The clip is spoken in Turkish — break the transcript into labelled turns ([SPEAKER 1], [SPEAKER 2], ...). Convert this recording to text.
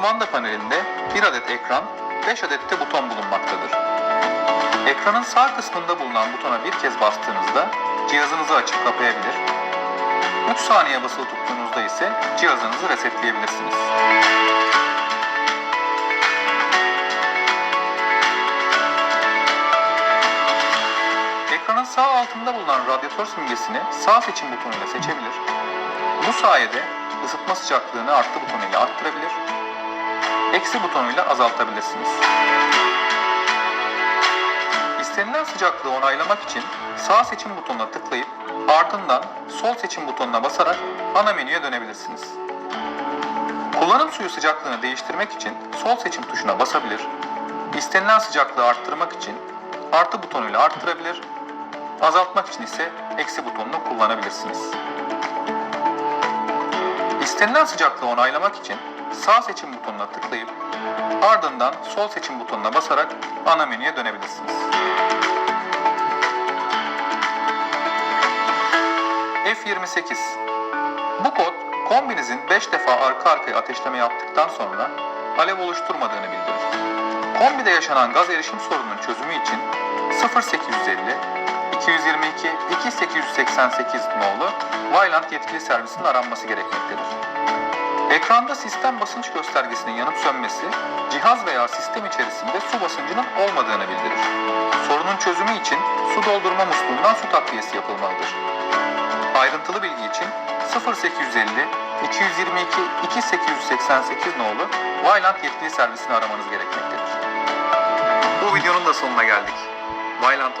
[SPEAKER 1] kumanda panelinde 1 adet ekran, 5 adet de buton bulunmaktadır. Ekranın sağ kısmında bulunan butona bir kez bastığınızda cihazınızı açıp kapayabilir. 3 saniye basılı tuttuğunuzda ise cihazınızı resetleyebilirsiniz. Ekranın sağ altında bulunan radyatör simgesini sağ seçim butonuyla seçebilir. Bu sayede ısıtma sıcaklığını artı butonuyla arttırabilir, eksi butonuyla azaltabilirsiniz. İstenilen sıcaklığı onaylamak için sağ seçim butonuna tıklayıp ardından sol seçim butonuna basarak ana menüye dönebilirsiniz. Kullanım suyu sıcaklığını değiştirmek için sol seçim tuşuna basabilir, istenilen sıcaklığı arttırmak için artı butonuyla arttırabilir, azaltmak için ise eksi butonunu kullanabilirsiniz. İstenilen sıcaklığı onaylamak için sağ seçim butonuna tıklayıp ardından sol seçim butonuna basarak ana menüye dönebilirsiniz. F28 Bu kod kombinizin 5 defa arka arkaya ateşleme yaptıktan sonra alev oluşturmadığını bildirir. Kombide yaşanan gaz erişim sorununun çözümü için 0850 222 2888 nolu Vylant yetkili servisinin aranması gerekmektedir. Ekranda sistem basınç göstergesinin yanıp sönmesi, cihaz veya sistem içerisinde su basıncının olmadığını bildirir. Sorunun çözümü için su doldurma musluğundan su takviyesi yapılmalıdır. Ayrıntılı bilgi için 0850 222 2888 nolu Vylant yetkili servisini aramanız gerekmektedir. Bu videonun da sonuna geldik. Vylant olarak